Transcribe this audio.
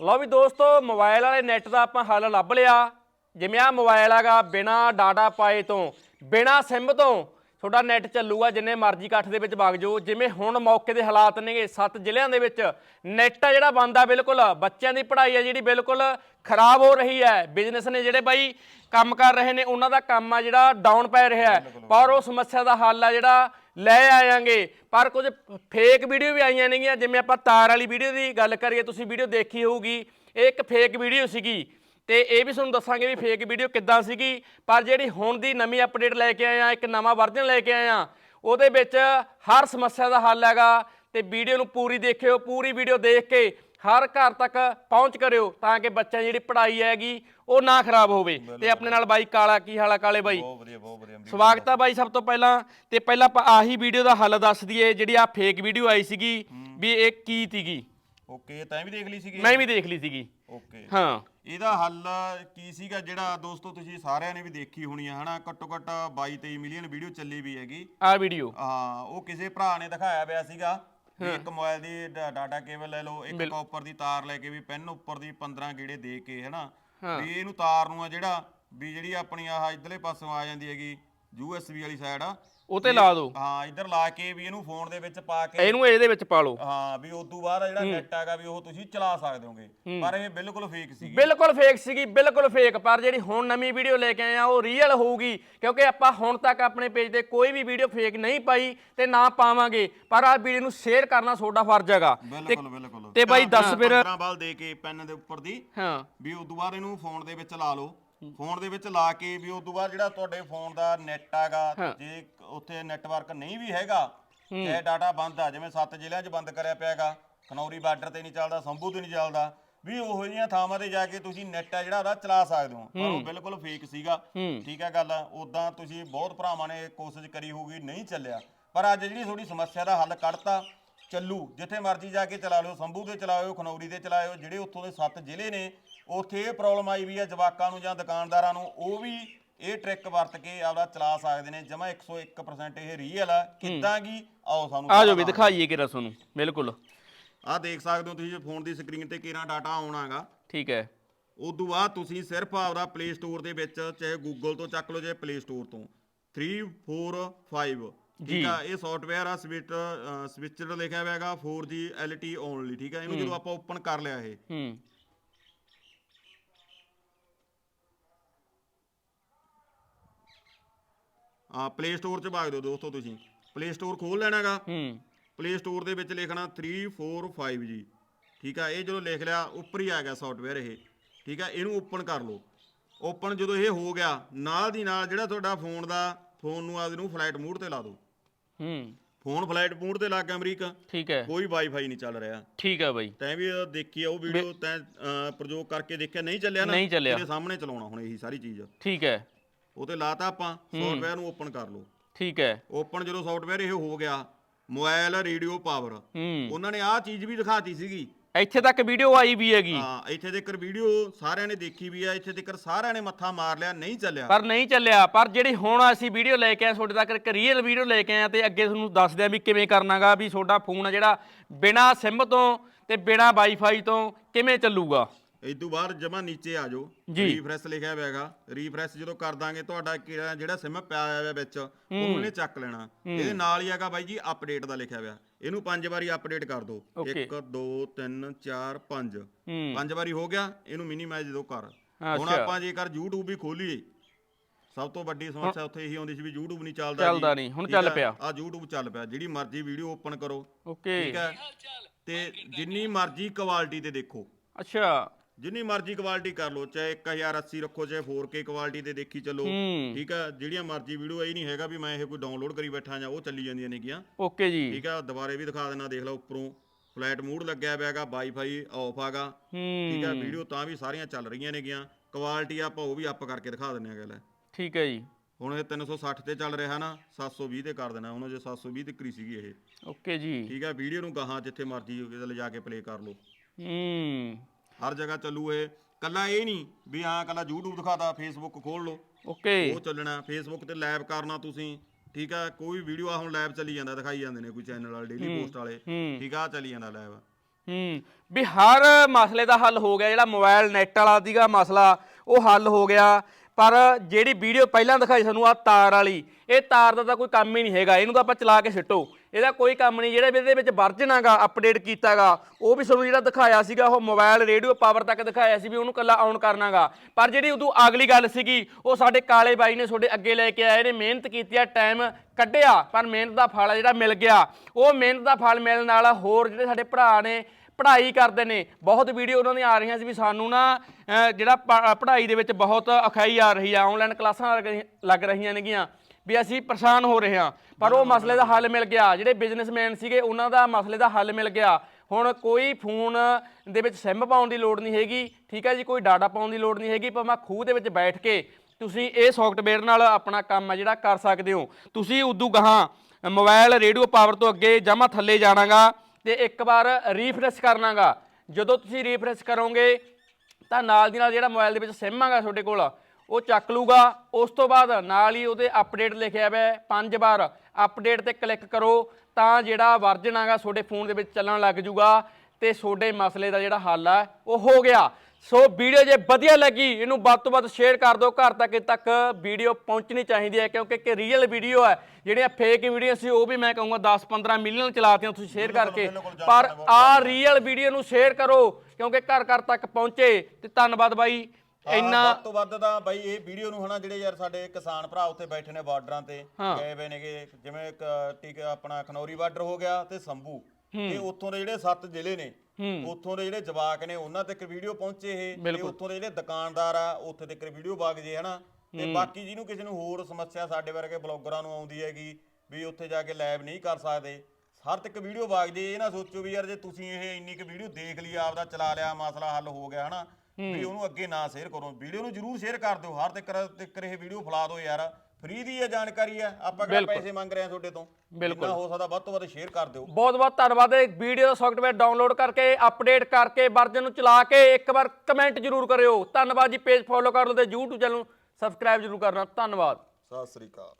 ਲਓ ਵੀ ਦੋਸਤੋ, ਮੋਬਾਈਲ ਵਾਲੇ ਨੈਟ ਦਾ ਆਪਾਂ ਹੱਲ ਲੱਭ ਲਿਆ। ਜਿਵੇਂ ਆ ਮੋਬਾਈਲ ਹੈਗਾ, ਬਿਨਾ ਡਾਟਾ ਪਾਏ ਤੋਂ, ਬਿਨਾ ਸਿਮ ਤੋਂ ਤੁਹਾਡਾ ਨੈਟ ਚੱਲੂਗਾ ਜਿੰਨੇ ਮਰਜ਼ੀ ਇਕੱਠ ਦੇ ਵਿੱਚ ਵਗ ਜਾਓ। ਜਿਵੇਂ ਹੁਣ ਮੌਕੇ ਦੇ ਹਾਲਾਤ ਨੇਗੇ, ਸੱਤ ਜ਼ਿਲ੍ਹਿਆਂ ਦੇ ਵਿੱਚ ਨੈਟ ਆ ਜਿਹੜਾ ਬੰਦ ਆ ਬਿਲਕੁਲ। ਬੱਚਿਆਂ ਦੀ ਪੜ੍ਹਾਈ ਆ ਜਿਹੜੀ ਬਿਲਕੁਲ ਖਰਾਬ ਹੋ ਰਹੀ ਹੈ। ਬਿਜ਼ਨਸ ਨੇ ਜਿਹੜੇ ਬਾਈ ਕੰਮ ਕਰ ਰਹੇ ਨੇ, ਉਹਨਾਂ ਦਾ ਕੰਮ ਆ ਜਿਹੜਾ ਡਾਊਨ ਪੈ ਰਿਹਾ ਪਰ ਉਹ ਸਮੱਸਿਆ ਦਾ ਹੱਲ ਆ ਜਿਹੜਾ ਲੈ ਆਵਾਂਗੇ ਪਰ ਕੁਝ ਫੇਕ ਵੀਡੀਓ ਵੀ ਆਈਆਂ ਨੇਗੀਆਂ, ਜਿਵੇਂ ਆਪਾਂ ਤਾਰ ਵਾਲੀ ਵੀਡੀਓ ਦੀ ਗੱਲ ਕਰੀਏ, ਤੁਸੀਂ ਵੀਡੀਓ ਦੇਖੀ ਹੋਊਗੀ। ਇਹ ਇੱਕ ਫੇਕ ਵੀਡੀਓ ਸੀਗੀ। ਤੇ ਇਹ ਵੀ ਤੁਹਾਨੂੰ ਦੱਸਾਂਗੇ ਵੀ ਫੇਕ ਵੀਡੀਓ ਕਿੱਦਾਂ ਸੀਗੀ। ਪਰ ਜਿਹੜੀ ਹੁਣ ਦੀ ਨਵੀਂ ਅਪਡੇਟ ਲੈ ਕੇ ਆਏ ਆ ਇੱਕ ਨਵਾਂ ਵਰਜ਼ਨ ਲੈ ਕੇ ਆਏ ਆ ਉਹਦੇ ਵਿੱਚ ਹਰ ਸਮੱਸਿਆ ਦਾ ਹੱਲ ਹੈਗਾ। ਤੇ ਵੀਡੀਓ ਨੂੰ ਪੂਰੀ ਦੇਖਿਓ, ਪੂਰੀ ਵੀਡੀਓ ਦੇਖ ਕੇ ਹਰ ਘਰ ਤੱਕ ਪਹੁੰਚ ਕਰਿਓ ਤਾਂ ਕਿ ਬੱਚਿਆਂ ਦੀ ਜਿਹੜੀ ਪੜ੍ਹਾਈ ਹੈਗੀ ਉਹ ਨਾ ਖਰਾਬ ਹੋਵੇ। ਤੇ ਆਪਣੇ ਨਾਲ ਬਾਈ ਕਾਲਾ ਕੀ ਹਾਲ ਕਾਲੇ ਬਾਈ? ਬਹੁਤ ਵਧੀਆ ਬਹੁਤ ਵਧੀਆ। ਅਮਰੀਕ। ਸਵਾਗਤ ਆ ਬਾਈ ਸਭ ਤੋਂ ਪਹਿਲਾਂ। ਤੇ ਪਹਿਲਾਂ ਆਪਾਂ ਆਹੀ ਵੀਡੀਓ ਦਾ ਹੱਲ ਦੱਸ ਦਈਏ ਜਿਹੜੀ ਆ ਫੇਕ ਵੀਡੀਓ ਆਈ ਸੀਗੀ ਵੀ ਇਹ ਕੀ ਸੀਗੀ। ਓਕੇ ਤੈਂ ਵੀ ਦੇਖ ਲਈ ਸੀਗੀ? ਮੈਂ ਵੀ ਦੇਖ ਲਈ ਸੀਗੀ। ਓਕੇ। ਹਾਂ। ਇਹਦਾ ਹੱਲ ਕੀ ਸੀਗਾ ਜਿਹੜਾ ਦੋਸਤੋ ਤੁਸੀਂ ਸਾਰਿਆਂ ਨੇ ਵੀ ਦੇਖੀ ਹੋਣੀ ਆ ਹਨਾ? ਘੱਟੋ ਘੱਟ 22 23 ਮਿਲੀਅਨ ਵੀਡੀਓ ਚੱਲੀ ਵੀ ਹੈਗੀ। ਆ ਵੀਡੀਓ ਹਾਂ ਉਹ ਕਿਸੇ ਭਰਾ ਨੇ ਦਿਖਾਇਆ ਪਿਆ ਸੀਗਾ। ਵੀ ਇੱਕ ਮੋਬਾਈਲ ਦੀ ਡਾ- ਡਾਟਾ ਕੇਬਲ ਲੈ ਲਓ ਇੱਕ ਕਾਪਰ ਦੀ ਤਾਰ ਲੈ ਕੇ ਵੀ ਪੈਨ ਉੱਪਰ ਦੀ 15 ਗੇੜੇ ਦੇ ਕੇ ਹਨਾ? ਵੀ ਇਹਨੂੰ ਤਾਰ ਨੂੰ ਆ ਜਿਹੜਾ ਵੀ ਜਿਹੜੀ ਆਪਣੀ ਆਹ ਇਧਰਲੇ ਪਾਸੋਂ ਆ ਜਾਂਦੀ ਹੈਗੀ USB ਵਾਲੀ ਸਾਈਡ ਆ। ਉਹ ਤੇ ਲਾ ਦਿਓ ਹਾਂ ਇਧਰ ਲਾ ਕੇ ਵੀ ਇਹਨੂੰ ਫੋਨ ਦੇ ਵਿੱਚ ਪਾ ਕੇ ਇਹਨੂੰ ਇਹਦੇ ਵਿੱਚ ਪਾ ਲਓ। ਹਾਂ ਵੀ ਉਸ ਤੋਂ ਬਾਅਦ ਜਿਹੜਾ ਨੈਟ ਹੈਗਾ ਵੀ ਉਹ ਤੁਸੀਂ ਚਲਾ ਸਕਦੇ ਹੋਗੇ। ਪਰ ਇਹ ਬਿਲਕੁਲ ਫੇਕ ਸੀਗੀ। ਬਿਲਕੁਲ ਫੇਕ ਸੀਗੀ ਬਿਲਕੁਲ ਫੇਕ ਪਰ ਜਿਹੜੀ ਹੁਣ ਨਵੀਂ ਵੀਡੀਓ ਲੈ ਕੇ ਆਏ ਆ ਉਹ ਰੀਅਲ ਹੋਊਗੀ। ਕਿਉਂਕਿ ਆਪਾਂ ਹੁਣ ਤੱਕ ਆਪਣੇ ਪੇਜ ਤੇ ਕੋਈ ਵੀ ਵੀਡੀਓ ਫੇਕ ਨਹੀਂ ਪਾਈ ਤੇ ਨਾ ਪਾਵਾਂਗੇ। ਪਰ ਆਹ ਵੀਡੀਓ ਨੂੰ ਸ਼ੇਅਰ ਕਰਨਾ ਤੁਹਾਡਾ ਫਰਜ਼ ਹੈਗਾ। ਬਿਲਕੁਲ ਬਿਲਕੁਲ। ਤੇ ਬਾਈ ਦੱਸ ਫਿਰ। 15 ਬਲ ਦੇ ਕੇ ਪੈਨ ਦੇ ਉੱਪਰ ਦੀ ਹਾਂ। ਵੀ ਉਸ ਤੋਂ ਬਾਅਦ ਇਹਨੂੰ ਫੋਨ ਦੇ ਵਿੱਚ ਲਾ ਲਓ। ਫੋਨ ਦੇ ਵਿੱਚ ਲਾ ਕੇ ਵੀ ਉਸ ਤੋਂ ਬਾਅਦ ਜਿਹੜਾ ਤੁਹਾਡੇ ਫੋਨ ਦਾ ਨੈਟ ਹੈਗਾ ਜੇ ਉੱਥੇ ਨੈਟਵਰਕ ਨਹੀਂ ਵੀ ਹੈਗਾ ਇਹ ਡਾਟਾ ਬੰਦ ਆ ਜਿਵੇਂ ਸੱਤ ਜ਼ਿਲ੍ਹਿਆਂ 'ਚ ਬੰਦ ਕਰਿਆ ਪਿਆ ਹੈਗਾ ਖਨੌਰੀ ਬਾਰਡਰ ਤੇ ਨਹੀਂ ਚੱਲਦਾ ਸੰਭੂ ਤੇ ਨਹੀਂ ਚੱਲਦਾ ਵੀ ਉਹੋ ਜਿਹੀਆਂ ਥਾਵਾਂ ਤੇ ਜਾ ਕੇ ਤੁਸੀਂ ਨੈਟ ਆ ਜਿਹੜਾ ਉਹਦਾ ਚਲਾ ਸਕਦੇ ਹੋ। ਪਰ ਉਹ ਬਿਲਕੁਲ ਫੇਕ ਸੀਗਾ। ਠੀਕ ਹੈ ਗੱਲ ਉਦਾਂ ਤੁਸੀਂ ਬਹੁਤ ਭਰਾਵਾਂ ਨੇ ਕੋਸ਼ਿਸ਼ ਕਰੀ ਹੋਊਗੀ ਨਹੀਂ ਚੱਲਿਆ। ਪਰ ਅੱਜ ਜਿਹੜੀ ਤੁਹਾਡੀ ਸਮੱਸਿਆ ਦਾ ਹੱਲ ਕੱਢਤਾ ਚੱਲੂ ਜਿੱਥੇ ਮਰਜ਼ੀ ਜਾ ਕੇ ਚਲਾ ਲਿਓ ਸੰਭੂ ਤੇ ਚਲਾਇਓ ਖਨੌਰੀ ਤੇ ਚਲਾਇਓ ਜਿਹੜੇ ਉੱਥੋਂ ਦੇ ਸੱਤ ਜ਼ਿਲ੍ਹੇ ਨੇ ਉੱਥੇ ਇਹ ਪ੍ਰੋਬਲਮ ਆਈ ਵੀ ਆ ਜਵਾਕਾਂ ਨੂੰ ਜਾਂ ਦੁਕਾਨਦਾਰਾਂ ਨੂੰ ਉਹ ਵੀ ਇਹ ਟ੍ਰਿਕ ਵਰਤ ਕੇ ਆਪਦਾ ਚਲਾ ਸਕਦੇ ਨੇ ਜਮਾ 101% ਇਹ ਰੀਅਲ ਆ। ਕਿੱਦਾਂ ਕੀ? ਆਓ ਸਾਨੂੰ ਆ ਜਾਓ ਵੀ ਦਿਖਾਈਏ ਕਿ ਰਸੋ ਨੂੰ ਬਿਲਕੁਲ। ਆਹ ਦੇਖ ਸਕਦੇ ਹੋ ਤੁਸੀਂ ਫੋਨ ਦੀ ਸਕਰੀਨ ਤੇ ਕਿਹੜਾ ਡਾਟਾ ਆਉਣਾਗਾ। ਠੀਕ ਹੈ। ਉਸ ਤੋਂ ਬਾਅਦ ਤੁਸੀਂ ਸਿਰਫ ਆਪਦਾ ਪਲੇ ਸਟੋਰ ਦੇ ਵਿੱਚ ਚਾਹੇ ਗੂਗਲ ਤੋਂ ਚੱਕ ਲਓ ਚਾਹੇ ਪਲੇ ਸਟੋਰ ਤੋਂ। 3 4 5 ਠੀਕ ਆ? ਇਹ ਸੌਫਟਵੇਅਰ ਆ ਸਵਿਚ ਸਵਿਚਡ ਲਿਖਿਆ ਹੋਇਆ ਹੈਗਾ 4G LTE ਓਨਲੀ ਠੀਕ ਆ? ਇਹਨੂੰ ਜਦੋਂ ਆਪਾਂ ਓਪਨ ਕਰ ਲਿਆ ਇਹ ਹੂੰ ਆ ਪਲੇ ਸਟੋਰ 'ਚ ਭਾਗ ਦਿਓ ਦੋਸਤੋ ਤੁਸੀਂ। ਪਲੇ ਸਟੋਰ ਖੋਲ ਲੈਣਾਗਾ। ਹੂੰ। ਪਲੇ ਸਟੋਰ ਦੇ ਵਿੱਚ ਲਿਖਣਾ 345 ਜੀ ਠੀਕ ਆ ਇਹ ਜਦੋਂ ਲਿਖ ਲਿਆ ਉੱਪਰ ਹੀ ਆ ਗਿਆ ਸੌਫਟਵੇਅਰ ਇਹ। ਠੀਕ ਆ ਇਹਨੂੰ ਓਪਨ ਕਰ ਲਓ। ਓਪਨ ਜਦੋਂ ਇਹ ਹੋ ਗਿਆ ਨਾਲ ਦੀ ਨਾਲ ਜਿਹੜਾ ਤੁਹਾਡਾ ਫੋਨ ਦਾ ਫੋਨ ਨੂੰ ਆਦ ਨੂੰ ਫਲਾਈਟ ਮੋਡ ਤੇ ਲਾ ਦਿਓ। ਹੂੰ। ਫੋਨ ਫਲਾਈਟ ਮੋਡ ਤੇ ਲੱਗ ਗਿਆ ਅਮਰੀਕਾ। ਠੀਕ ਹੈ। ਕੋਈ ਵਾਈਫਾਈ ਨਹੀਂ ਚੱਲ ਰਿਹਾ। ਠੀਕ ਹੈ ਬਾਈ। ਤੈਂ ਵੀ ਦੇਖੀ ਆ ਉਹ ਵੀਡੀਓ ਤੈਂ ਪ੍ਰਯੋਗ ਕਰਕੇ ਦੇਖਿਆ ਨਹੀਂ ਚੱਲਿਆ ਨਾ? ਨਹੀਂ ਚੱਲਿਆ। ਤੇਰੇ ਸਾਹਮਣੇ ਚਲਾਉਣਾ ਹੁਣ ਇਹੀ ਸਾਰੀ ਚੀਜ਼। ਠੀਕ ਹੈ। ਉਹ ਤੇ ਲਾਤਾ ਆਪਾਂ ਸੌਫਟਵੇਅਰ ਨੂੰ ਓਪਨ ਕਰ ਲਓ। ਠੀਕ ਹੈ। ਓਪਨ ਜਦੋਂ ਸੌਫਟਵੇਅਰ ਇਹ ਹੋ ਗਿਆ ਮੋਬਾਈਲ ਰੇਡੀਓ ਪਾਵਰ ਉਹਨਾਂ ਨੇ ਆਹ ਚੀਜ਼ ਵੀ ਦਿਖਾਤੀ ਸੀਗੀ। ਇੱਥੇ ਤੱਕ ਵੀਡੀਓ ਆਈ ਵੀ ਹੈਗੀ। ਹਾਂ ਇੱਥੇ ਤੱਕ ਵੀਡੀਓ ਸਾਰਿਆਂ ਨੇ ਦੇਖੀ ਵੀ ਆ ਇੱਥੇ ਤੱਕ ਸਾਰਿਆਂ ਨੇ ਮੱਥਾ ਮਾਰ ਲਿਆ ਨਹੀਂ ਚੱਲਿਆ। ਪਰ ਨਹੀਂ ਚੱਲਿਆ ਪਰ ਜਿਹੜੀ ਹੁਣ ਅਸੀਂ ਵੀਡੀਓ ਲੈ ਕੇ ਆਏ ਤੁਹਾਡੇ ਤੱਕ ਇੱਕ ਰੀਅਲ ਵੀਡੀਓ ਲੈ ਕੇ ਆਏ ਆ ਤੇ ਅੱਗੇ ਤੁਹਾਨੂੰ ਦੱਸਦੇ ਆ ਵੀ ਕਿਵੇਂ ਕਰਨਾਗਾ ਵੀ ਤੁਹਾਡਾ ਫੋਨ ਆ ਜਿਹੜਾ ਬਿਨਾ ਸਿਮ ਤੋਂ ਤੇ ਬਿਨਾ ਵਾਈਫਾਈ ਤੋਂ ਕਿਵੇਂ ਚੱਲੂਗਾ। ਇਸ ਤੋਂ ਬਾਅਦ ਜਮਾ ਨੀਚੇ ਆ ਜਾਓ। ਜੀ। ਰੀਫਰੈਸ਼ ਲਿਖਿਆ ਹੋਇਆ ਹੈਗਾ। ਰੀਫਰੈਸ਼ ਜਦੋਂ ਕਰ ਦਾਂਗੇ ਤੁਹਾਡਾ ਕਿਹੜਾ- ਜਿਹੜਾ ਸਿਮ ਪਿਆ ਹੋਇਆ ਵਿੱਚ ਉਹਨੂੰ ਇਹਨੇ ਚੱਕ ਲੈਣਾ। ਇਹਦੇ ਨਾਲ ਹੀ ਹੈਗਾ ਬਾਈ ਜੀ ਅਪਡੇਟ ਦਾ ਲਿਖਿਆ ਹੋਇਆ। ਇਹਨੂੰ ਪੰਜ ਵਾਰੀ ਅਪਡੇਟ ਕਰ ਦਿਓ। Okay. 1 2 3 4 5 ਹੂੰ। ਪੰਜ ਵਾਰੀ ਹੋ ਗਿਆ ਇਹਨੂੰ ਮਿਨੀਮਾਈਜ਼ ਦੋ ਕਰ। ਹੁਣ ਅੱਛਾ। ਆਪਾਂ ਜੇਕਰ YouTube ਵੀ ਖੋਲੀਏ ਸਭ ਤੋਂ ਵੱਡੀ ਸਮੱਸਿਆ ਉੱਥੇ ਇਹੀ ਆਉਂਦੀ ਸੀ ਵੀ YouTube ਨਹੀਂ ਚੱਲਦਾ ਚੱਲਦਾ ਨਹੀਂ, ਹੁਣ ਚੱਲ ਪਿਆ। ਆ YouTube ਚੱਲ ਪਿਆ। ਜਿਹੜੀ ਮਰਜ਼ੀ ਵੀਡੀਓ ਓਪਨ ਕਰੋ। ਓਕੇ। ਠੀਕ ਹੈ ਤੇ ਜਿੰਨੀ ਮਰਜ਼ੀ ਕੁਆਲਿਟੀ ਤੇ ਦੇਖੋ। ਅੱਛਾ। ਜਿੰਨੀ ਮਰਜ਼ੀ ਕੁਆਲਿਟੀ ਕਰ ਲਓ ਚਾਹੇ 1080 ਰੱਖੋ ਚਾਹੇ 4K ਕੁਆਲਿਟੀ ਤੇ ਦੇਖੀ ਚੱਲੋ ਠੀਕ ਹੈ ਜਿਹੜੀਆਂ ਮਰਜ਼ੀ ਵੀਡੀਓ ਇਹ ਨਹੀਂ ਹੈਗਾ ਵੀ ਮੈਂ ਇਹ ਕੋਈ ਡਾਊਨਲੋਡ ਕਰੀ ਬੈਠਾ ਜਾਂ ਉਹ ਚੱਲੀ ਜਾਂਦੀਆਂ ਨੇਗੀਆਂ। ਓਕੇ ਜੀ। ਠੀਕ ਹੈ ਦੁਬਾਰੇ ਵੀ ਦਿਖਾ ਦੇਣਾ ਦੇਖ ਲਓ ਉੱਪਰੋਂ ਫਲੈਟ ਮੂਡ ਲੱਗਿਆ ਹੈਗਾ ਵਾਈਫਾਈ ਆਫ ਹੈਗਾ ਠੀਕ ਹੂੰ ਵੀਡੀਓ ਤਾਂ ਵੀ ਸਾਰੀਆਂ ਚੱਲ ਰਹੀਆਂ ਨੇਗੀਆਂ। ਕੁਆਲਿਟੀ ਆਪਾਂ ਉਹ ਵੀ ਅਪ ਕਰਕੇ ਦਿਖਾ ਦਿੰਨੇ ਆ ਗੱਲ ਠੀਕ ਹੈ ਜੀ। ਹੁਣ ਇਹ 360 ਤੇ ਚੱਲ ਰਿਹਾ ਨਾ 720 ਤੇ ਕਰ ਦੇਣਾ ਹੁਣ ਜੇ 720 ਤੇ ਕਰੀ ਸੀਗੀ ਇਹ। ਓਕੇ ਜੀ। ਠੀਕ ਹੈ ਵੀਡੀਓ ਨੂੰ ਗਾਹਾਂ ਜਿੱਥੇ ਮਰਜ਼ੀ ਕਿਤੇ ਲਿਜਾ ਕੇ ਪਲੇ ਕਰ ਲਓ। ਹੂੰ। ਹਰ ਜਗ੍ਹਾ ਚੱਲੂ ਇਹ। ਕੱਲਾ ਇਹ ਨਹੀਂ ਵੀ ਹਾਂ ਕੱਲਾ YouTube ਦਿਖਾਦਾ Facebook ਖੋਲ ਲਓ। ਓਕੇ। ਉਹ ਚੱਲਣਾ ਫੇਸਬੁੱਕ ਤੇ ਲਾਈਵ ਕਰਨਾ ਤੁਸੀਂ। ਠੀਕ ਆ ਕੋਈ ਵੀਡੀਓ ਆ ਹੁਣ ਲਾਈਵ ਚੱਲੀ ਜਾਂਦਾ ਦਿਖਾਈ ਜਾਂਦੇ ਨੇ ਕੋਈ ਚੈਨਲ ਵਾਲੇ ਡੇਲੀ ਪੋਸਟ ਵਾਲੇ। ਠੀਕ ਆ ਚੱਲੀ ਜਾਂਦਾ ਲਾਈਵ ਹੂੰ ਵੀ ਹਰ ਮਸਲੇ ਦਾ ਹੱਲ ਹੋ ਗਿਆ ਜਿਹੜਾ ਮੋਬਾਈਲ ਨੈਟ ਵਾਲਾ ਸੀਗਾ ਮਸਲਾ ਉਹ ਹੱਲ ਹੋ ਗਿਆ। ਪਰ ਜਿਹੜੀ ਵੀਡੀਓ ਪਹਿਲਾਂ ਦਿਖਾਈ ਸਾਨੂੰ ਆ ਤਾਰ ਵਾਲੀ ਇਹ ਤਾਰ ਦਾ ਤਾਂ ਕੋਈ ਕੰਮ ਹੀ ਨਹੀਂ ਹੈਗਾ। ਇਹਨੂੰ ਤਾਂ ਆਪਾਂ ਚਲਾ ਕੇ ਸਿੱਟੋ। ਇਹਦਾ ਕੋਈ ਕੰਮ ਨਹੀਂ, ਜਿਹੜਾ ਵੀ ਇਹਦੇ ਵਿੱਚ ਵਰਜਨ ਹੈਗਾ ਅਪਡੇਟ ਕੀਤਾਗਾ, ਉਹ ਵੀ ਸਾਨੂੰ ਜਿਹੜਾ ਦਿਖਾਇਆ ਸੀਗਾ, ਉਹ ਮੋਬਾਈਲ ਰੇਡੀਓ ਪਾਵਰ ਤੱਕ ਦਿਖਾਇਆ ਸੀ ਵੀ ਉਹਨੂੰ ਕੱਲਾ ਆਨ ਕਰਨਾਗਾ। ਪਰ ਜਿਹੜੀ ਉਦੋਂ ਅਗਲੀ ਗੱਲ ਸੀਗੀ, ਉਹ ਸਾਡੇ ਕਾਲੇ ਬਾਈ ਨੇ ਤੁਹਾਡੇ ਅੱਗੇ ਲੈ ਕੇ ਆਏ ਨੇ, ਮਿਹਨਤ ਕੀਤੀ ਆ ਟਾਈਮ ਕੱਢਿਆ, ਪਰ ਮਿਹਨਤ ਦਾ ਫਲ ਜਿਹੜਾ ਮਿਲ ਗਿਆ। ਉਹ ਮਿਹਨਤ ਦਾ ਫਲ ਮਿਲਣ ਨਾਲ ਹੋਰ ਜਿਹੜੇ ਸਾਡੇ ਭਰਾ ਨੇ ਪੜ੍ਹਾਈ ਕਰਦੇ ਨੇ, ਬਹੁਤ ਵੀਡੀਓ ਉਹਨਾਂ ਦੀਆਂ ਆ ਰਹੀਆਂ ਸੀ ਵੀ ਸਾਨੂੰ ਨਾ ਜਿਹੜਾ ਪ- ਪੜ੍ਹਾਈ ਦੇ ਵਿੱਚ ਬਹੁਤ ਅਖਾਈ ਆ ਰਹੀ ਆ ਆਨਲਾਈਨ ਕਲਾਸਾਂ ਲੱਗ ਰਹੀ- ਲੱਗ ਰਹੀਆਂ ਨੇਗੀਆਂ। ਵੀ ਅਸੀਂ ਪਰੇਸ਼ਾਨ ਹੋ ਰਹੇ ਹਾਂ। ਪਰ ਉਹ ਮਸਲੇ ਦਾ ਹੱਲ ਮਿਲ ਗਿਆ। ਜਿਹੜੇ ਬਿਜ਼ਨਸਮੈਨ ਸੀਗੇ ਉਹਨਾਂ ਦਾ ਮਸਲੇ ਦਾ ਹੱਲ ਮਿਲ ਗਿਆ। ਹੁਣ ਕੋਈ ਫੋਨ ਦੇ ਵਿੱਚ ਸਿਮ ਪਾਉਣ ਦੀ ਲੋੜ ਨਹੀਂ ਹੈਗੀ। ਠੀਕ ਹੈ ਜੀ ਕੋਈ ਡਾਟਾ ਪਾਉਣ ਦੀ ਲੋੜ ਨਹੀਂ ਹੈਗੀ। ਭਾਵੇਂ ਖੂਹ ਦੇ ਵਿੱਚ ਬੈਠ ਕੇ ਤੁਸੀਂ ਇਹ ਸੌਫਟਵੇਅਰ ਨਾਲ ਆਪਣਾ ਕੰਮ ਹੈ ਜਿਹੜਾ ਕਰ ਸਕਦੇ ਹੋ। ਤੁਸੀਂ ਉਦੋਂ ਗਾਹਾਂ ਮੋਬਾਈਲ ਰੇਡੀਓ ਪਾਵਰ ਤੋਂ ਅੱਗੇ ਜਮਾ ਥੱਲੇ ਜਾਣਾਗਾ ਤੇ ਇੱਕ ਵਾਰ ਰੀਫਰੈਸ਼ ਕਰਨਾਗਾ। ਜਦੋਂ ਤੁਸੀਂ ਰੀਫਰੈਸ਼ ਕਰੋਗੇ ਤਾਂ ਨਾਲ ਦੀ ਨਾਲ ਜਿਹੜਾ ਮੋਬਾਈਲ ਦੇ ਵਿੱਚ ਸਿਮ ਆਗਾ ਤੁਹਾਡੇ ਕੋਲ ਉਹ ਚੱਕ ਲੂਗਾ। ਉਸ ਤੋਂ ਬਾਅਦ ਨਾਲ ਹੀ ਉਹਦੇ ਅਪਡੇਟ ਲਿਖਿਆ ਹੋਇਆ ਹੈ ਪੰਜ ਵਾਰ। ਅਪਡੇਟ ਤੇ ਕਲਿੱਕ ਕਰੋ ਤਾਂ ਜਿਹੜਾ ਵਰਜਨ ਆਗਾ ਤੁਹਾਡੇ ਫੋਨ ਦੇ ਵਿੱਚ ਚੱਲਣ ਲੱਗ ਜੂਗਾ ਤੇ ਤੁਹਾਡੇ ਮਸਲੇ ਦਾ ਜਿਹੜਾ ਹੱਲ ਆ ਉਹ ਹੋ ਗਿਆ। ਸੋ ਵੀਡੀਓ ਜੇ ਵਧੀਆ ਲੱਗੀ ਇਹਨੂੰ ਵੱਧ ਤੋਂ ਵੱਧ ਸ਼ੇਅਰ ਕਰ ਦਿਓ। ਘਰ ਤੱਕ ਤੱਕ ਵੀਡੀਓ ਪਹੁੰਚਣੀ ਚਾਹੀਦੀ ਹੈ ਕਿਉਂਕਿ ਕਿ ਰੀਅਲ ਵੀਡੀਓ ਹੈ। ਜਿਹੜੀਆਂ ਫੇਕ ਵੀਡੀਓ ਸੀ ਉਹ ਵੀ ਮੈਂ ਕਹੂੰਗਾ 10-15 ਮਿਲੀਅਨ ਚਲਾਤੀਆਂ ਤੁਸੀਂ ਸ਼ੇਅਰ ਕਰਕੇ। ਪਰ ਆ ਰੀਅਲ ਵੀਡੀਓ ਨੂੰ ਸ਼ੇਅਰ ਕਰੋ ਕਿਉਂਕਿ ਘਰ ਘਰ ਤੱਕ ਪਹੁੰਚੇ ਤੇ ਧੰਨਵਾਦ ਬਾਈ। ਹਾਂ, ਇੰਨਾ ਵੱਧ ਤੋਂ ਵੱਧ ਤਾਂ ਬਾਈ ਇਹ ਵੀਡੀਓ ਨੂੰ ਹਨਾ ਜਿਹੜੇ ਯਾਰ ਸਾਡੇ ਕਿਸਾਨ ਭਰਾ ਉੱਥੇ ਬੈਠੇ ਨੇ ਬਾਰਡਰਾਂ ਤੇ ਹਾਂ। ਗਏ ਹੋਏ ਨੇਗੇ ਜਿਵੇਂ ਇੱਕ ਟੀਕਾ ਆਪਣਾ ਖਨੌਰੀ ਬਾਰਡਰ ਹੋ ਗਿਆ ਤੇ ਸੰਭੂ। ਤੇ ਉੱਥੋਂ ਦੇ ਜਿਹੜੇ ਸੱਤ ਜ਼ਿਲ੍ਹੇ ਨੇ ਉੱਥੋਂ ਦੇ ਜਿਹੜੇ ਜਵਾਕ ਨੇ ਉਹਨਾਂ ਤੱਕ ਵੀਡੀਓ ਪਹੁੰਚੇ ਇਹ ਤੇ ਉੱਥੋਂ ਦੇ ਜਿਹੜੇ ਦੁਕਾਨਦਾਰ ਆ ਉੱਥੇ ਤੱਕ ਵੀਡੀਓ ਵਗ ਜੇ ਹਨਾ। ਤੇ ਬਾਕੀ ਜਿਹਨੂੰ ਕਿਸੇ ਨੂੰ ਹੋਰ ਸਮੱਸਿਆ ਸਾਡੇ ਵਰਗੇ ਬਲੌਗਰਾਂ ਨੂੰ ਆਉਂਦੀ ਹੈਗੀ ਵੀ ਉੱਥੇ ਜਾ ਕੇ ਲਾਈਵ ਨਹੀਂ ਕਰ ਸਕਦੇ ਹਰ ਤੱਕ ਵੀਡੀਓ ਵਗ ਜੇ ਇਹ ਨਾ ਸੋਚੋ ਵੀ ਯਾਰ ਜੇ ਤੁਸੀਂ ਇਹ ਇੰਨੀ ਕੁ ਵੀਡੀਓ ਦੇਖ ਲਈ ਆਪਦਾ ਚਲਾ ਲਿਆ ਮਸਲਾ ਹੱਲ ਹੋ ਗਿਆ ਹਨਾ। ਵੀ ਉਹਨੂੰ ਅੱਗੇ ਨਾ ਸ਼ੇਅਰ ਕਰੋ। ਵੀਡੀਓ ਨੂੰ ਜਰੂਰ ਸ਼ੇਅਰ ਕਰ ਦਿਓ। ਹਰ ਤੱਕ ਤੱਕ ਇਹ ਵੀਡੀਓ ਫਲਾ ਦਿਓ ਯਾਰ। ਫ੍ਰੀ ਦੀ ਹੈ ਜਾਣਕਾਰੀ ਹੈ ਆਪਾਂ ਕਿਹੜਾ ਪੈਸੇ ਮੰਗ ਰਹੇ ਹਾਂ ਤੁਹਾਡੇ ਤੋਂ? ਬਿਲਕੁਲ। ਹੋ ਸਕਦਾ ਵੱਧ ਤੋਂ ਵੱਧ ਸ਼ੇਅਰ ਕਰ ਦਿਓ। ਬਹੁਤ ਬਹੁਤ ਧੰਨਵਾਦ। ਇਹ ਵੀਡੀਓ ਦਾ ਸੌਫਟਵੇਅਰ ਡਾਊਨਲੋਡ ਕਰਕੇ ਅਪਡੇਟ ਕਰਕੇ ਵਰਜਨ ਨੂੰ ਚਲਾ ਕੇ ਇੱਕ ਵਾਰ ਕਮੈਂਟ ਜ਼ਰੂਰ ਕਰਿਓ। ਧੰਨਵਾਦ ਜੀ। ਪੇਜ ਫੋਲੋ ਕਰ ਲਓ ਤੇ YouTube ਚੈਨਲ ਨੂੰ ਸਬਸਕ੍ਰਾਈਬ ਜ਼ਰੂਰ ਕਰਨਾ। ਧੰਨਵਾਦ। ਸਤਿ ਸ੍ਰੀ ਅਕਾਲ।